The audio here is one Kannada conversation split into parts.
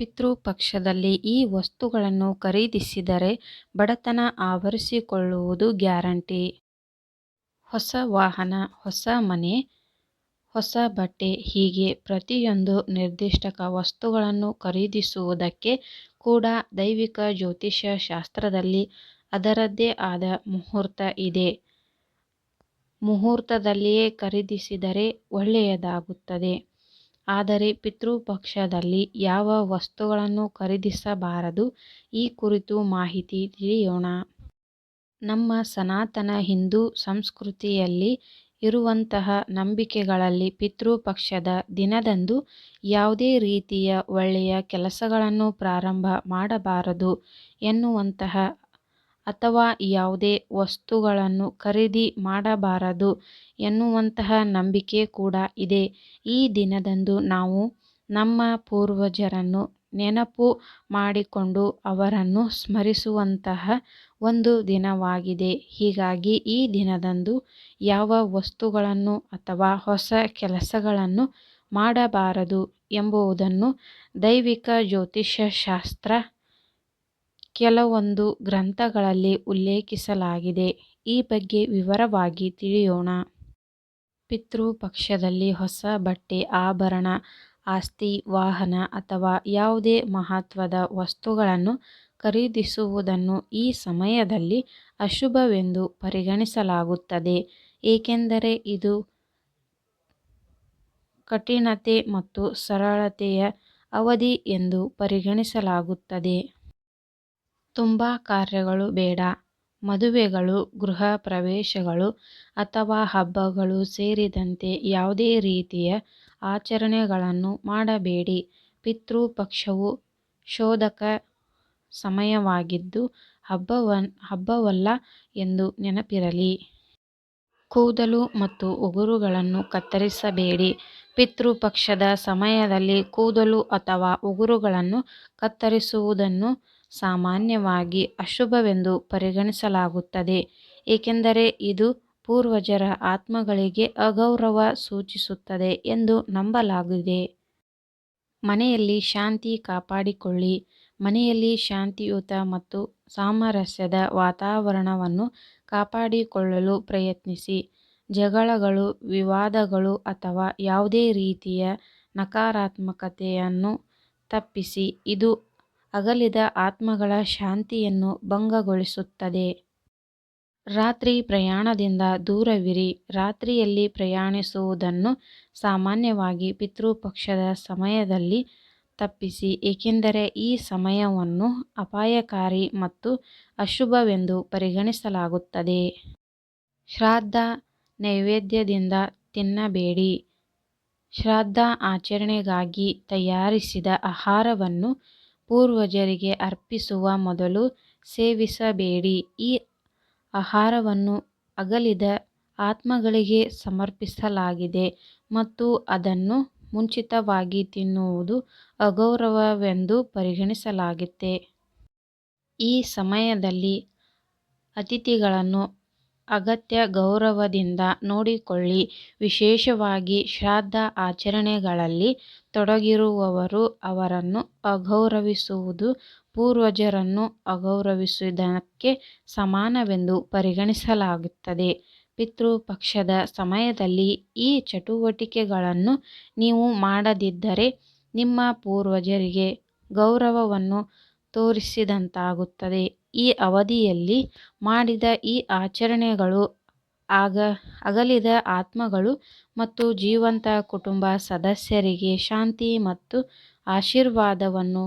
ಪಿತೃಪಕ್ಷದಲ್ಲಿ ಈ ವಸ್ತುಗಳನ್ನು ಖರೀದಿಸಿದರೆ ಬಡತನ ಆವರಿಸಿಕೊಳ್ಳುವುದು ಗ್ಯಾರಂಟಿ. ಹೊಸ ವಾಹನ, ಹೊಸ ಮನೆ, ಹೊಸ ಬಟ್ಟೆ ಹೀಗೆ ಪ್ರತಿಯೊಂದು ನಿರ್ದಿಷ್ಟ ವಸ್ತುಗಳನ್ನು ಖರೀದಿಸುವುದಕ್ಕೆ ಕೂಡ ದೈವಿಕ ಜ್ಯೋತಿಷ್ಯ ಶಾಸ್ತ್ರದಲ್ಲಿ ಅದರದ್ದೇ ಆದ ಮುಹೂರ್ತ ಇದೆ. ಮುಹೂರ್ತದಲ್ಲಿಯೇ ಖರೀದಿಸಿದರೆ ಒಳ್ಳೆಯದಾಗುತ್ತದೆ. ಆದರೆ ಪಿತೃಪಕ್ಷದಲ್ಲಿ ಯಾವ ವಸ್ತುಗಳನ್ನು ಖರೀದಿಸಬಾರದು ಈ ಕುರಿತು ಮಾಹಿತಿ ತಿಳಿಯೋಣ. ನಮ್ಮ ಸನಾತನ ಹಿಂದೂ ಸಂಸ್ಕೃತಿಯಲ್ಲಿ ಇರುವಂತಹ ನಂಬಿಕೆಗಳಲ್ಲಿ ಪಿತೃಪಕ್ಷದ ದಿನದಂದು ಯಾವುದೇ ರೀತಿಯ ಒಳ್ಳೆಯ ಕೆಲಸಗಳನ್ನು ಪ್ರಾರಂಭ ಮಾಡಬಾರದು ಎನ್ನುವಂತಹ ಅಥವಾ ಯಾವುದೇ ವಸ್ತುಗಳನ್ನು ಖರೀದಿ ಮಾಡಬಾರದು ಎನ್ನುವಂತಹ ನಂಬಿಕೆ ಕೂಡ ಇದೆ. ಈ ದಿನದಂದು ನಾವು ನಮ್ಮ ಪೂರ್ವಜರನ್ನು ನೆನಪು ಮಾಡಿಕೊಂಡು ಅವರನ್ನು ಸ್ಮರಿಸುವಂತಹ ಒಂದು ದಿನವಾಗಿದೆ. ಹೀಗಾಗಿ ಈ ದಿನದಂದು ಯಾವ ವಸ್ತುಗಳನ್ನು ಅಥವಾ ಹೊಸ ಕೆಲಸಗಳನ್ನು ಮಾಡಬಾರದು ಎಂಬುವುದನ್ನು ದೈವಿಕ ಜ್ಯೋತಿಷ್ಯ ಶಾಸ್ತ್ರ ಕೆಲವೊಂದು ಗ್ರಂಥಗಳಲ್ಲಿ ಉಲ್ಲೇಖಿಸಲಾಗಿದೆ. ಈ ಬಗ್ಗೆ ವಿವರವಾಗಿ ತಿಳಿಯೋಣ. ಪಿತೃಪಕ್ಷದಲ್ಲಿ ಹೊಸ ಬಟ್ಟೆ, ಆಭರಣ, ಆಸ್ತಿ, ವಾಹನ ಅಥವಾ ಯಾವುದೇ ಮಹತ್ವದ ವಸ್ತುಗಳನ್ನು ಖರೀದಿಸುವುದನ್ನು ಈ ಸಮಯದಲ್ಲಿ ಅಶುಭವೆಂದು ಪರಿಗಣಿಸಲಾಗುತ್ತದೆ. ಏಕೆಂದರೆ ಇದು ಕಠಿಣತೆ ಮತ್ತು ಸರಳತೆಯ ಅವಧಿ ಎಂದು ಪರಿಗಣಿಸಲಾಗುತ್ತದೆ. ತುಂಬಾ ಕಾರ್ಯಗಳು ಬೇಡ. ಮದುವೆಗಳು, ಗೃಹ ಪ್ರವೇಶಗಳು ಅಥವಾ ಹಬ್ಬಗಳು ಸೇರಿದಂತೆ ಯಾವುದೇ ರೀತಿಯ ಆಚರಣೆಗಳನ್ನು ಮಾಡಬೇಡಿ. ಪಿತೃಪಕ್ಷವು ಶೋಧಕ ಸಮಯವಾಗಿದ್ದು ಹಬ್ಬವಲ್ಲ ಎಂದು ನೆನಪಿರಲಿ. ಕೂದಲು ಮತ್ತು ಉಗುರುಗಳನ್ನು ಕತ್ತರಿಸಬೇಡಿ. ಪಿತೃಪಕ್ಷದ ಸಮಯದಲ್ಲಿ ಕೂದಲು ಅಥವಾ ಉಗುರುಗಳನ್ನು ಕತ್ತರಿಸುವುದನ್ನು ಸಾಮಾನ್ಯವಾಗಿ ಅಶುಭವೆಂದು ಪರಿಗಣಿಸಲಾಗುತ್ತದೆ. ಏಕೆಂದರೆ ಇದು ಪೂರ್ವಜರ ಆತ್ಮಗಳಿಗೆ ಅಗೌರವ ಸೂಚಿಸುತ್ತದೆ ಎಂದು ನಂಬಲಾಗಿದೆ. ಮನೆಯಲ್ಲಿ ಶಾಂತಿ ಕಾಪಾಡಿಕೊಳ್ಳಿ. ಮನೆಯಲ್ಲಿ ಶಾಂತಿಯುತ ಮತ್ತು ಸಾಮರಸ್ಯದ ವಾತಾವರಣವನ್ನು ಕಾಪಾಡಿಕೊಳ್ಳಲು ಪ್ರಯತ್ನಿಸಿ. ಜಗಳಗಳು, ವಿವಾದಗಳು ಅಥವಾ ಯಾವುದೇ ರೀತಿಯ ನಕಾರಾತ್ಮಕತೆಯನ್ನು ತಪ್ಪಿಸಿ. ಇದು ಅಗಲಿದ ಆತ್ಮಗಳ ಶಾಂತಿಯನ್ನು ಭಂಗಗೊಳಿಸುತ್ತದೆ. ರಾತ್ರಿ ಪ್ರಯಾಣದಿಂದ ದೂರವಿರಿ. ರಾತ್ರಿಯಲ್ಲಿ ಪ್ರಯಾಣಿಸುವುದನ್ನು ಸಾಮಾನ್ಯವಾಗಿ ಪಿತೃಪಕ್ಷದ ಸಮಯದಲ್ಲಿ ತಪ್ಪಿಸಿ. ಏಕೆಂದರೆ ಈ ಸಮಯವನ್ನು ಅಪಾಯಕಾರಿ ಮತ್ತು ಅಶುಭವೆಂದು ಪರಿಗಣಿಸಲಾಗುತ್ತದೆ. ಶ್ರಾದ್ದ ನೈವೇದ್ಯದಿಂದ ತಿನ್ನಬೇಡಿ. ಶ್ರಾದ್ದ ಆಚರಣೆಗಾಗಿ ತಯಾರಿಸಿದ ಆಹಾರವನ್ನು ಪೂರ್ವಜರಿಗೆ ಅರ್ಪಿಸುವ ಮೊದಲು ಸೇವಿಸಬೇಡಿ. ಈ ಆಹಾರವನ್ನು ಅಗಲಿದ ಆತ್ಮಗಳಿಗೆ ಸಮರ್ಪಿಸಲಾಗಿದೆ ಮತ್ತು ಅದನ್ನು ಮುಂಚಿತವಾಗಿ ತಿನ್ನುವುದು ಅಗೌರವವೆಂದು ಪರಿಗಣಿಸಲಾಗಿದೆ. ಈ ಸಮಯದಲ್ಲಿ ಅತಿಥಿಗಳನ್ನು ಅಗತ್ಯ ಗೌರವದಿಂದ ನೋಡಿಕೊಳ್ಳಿ. ವಿಶೇಷವಾಗಿ ಶ್ರಾದ್ದ ಆಚರಣೆಗಳಲ್ಲಿ ತೊಡಗಿರುವವರು ಅವರನ್ನು ಅಗೌರವಿಸುವುದು ಪೂರ್ವಜರನ್ನು ಅಗೌರವಿಸುವುದಕ್ಕೆ ಸಮಾನವೆಂದು ಪರಿಗಣಿಸಲಾಗುತ್ತದೆ. ಪಿತೃಪಕ್ಷದ ಸಮಯದಲ್ಲಿ ಈ ಚಟುವಟಿಕೆಗಳನ್ನು ನೀವು ಮಾಡದಿದ್ದರೆ ನಿಮ್ಮ ಪೂರ್ವಜರಿಗೆ ಗೌರವವನ್ನು ತೋರಿಸಿದಂತಾಗುತ್ತದೆ. ಈ ಅವಧಿಯಲ್ಲಿ ಮಾಡಿದ ಈ ಆಚರಣೆಗಳು ಆಗ ಅಗಲಿದ ಆತ್ಮಗಳು ಮತ್ತು ಜೀವಂತ ಕುಟುಂಬ ಸದಸ್ಯರಿಗೆ ಶಾಂತಿ ಮತ್ತು ಆಶೀರ್ವಾದವನ್ನು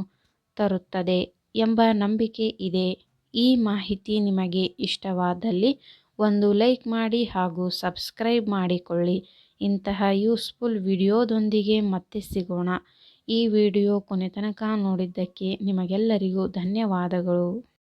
ತರುತ್ತದೆ ಎಂಬ ನಂಬಿಕೆ ಇದೆ. ಈ ಮಾಹಿತಿ ನಿಮಗೆ ಇಷ್ಟವಾದಲ್ಲಿ ಒಂದು ಲೈಕ್ ಮಾಡಿ ಹಾಗೂ ಸಬ್ಸ್ಕ್ರೈಬ್ ಮಾಡಿಕೊಳ್ಳಿ. ಇಂತಹ ಯೂಸ್ಫುಲ್ ವಿಡಿಯೋದೊಂದಿಗೆ ಮತ್ತೆ ಸಿಗೋಣ. ಈ ವಿಡಿಯೋ ಕೊನೆತನಕ ನೋಡಿದ್ದಕ್ಕೆ ನಿಮಗೆಲ್ಲರಿಗೂ ಧನ್ಯವಾದಗಳು.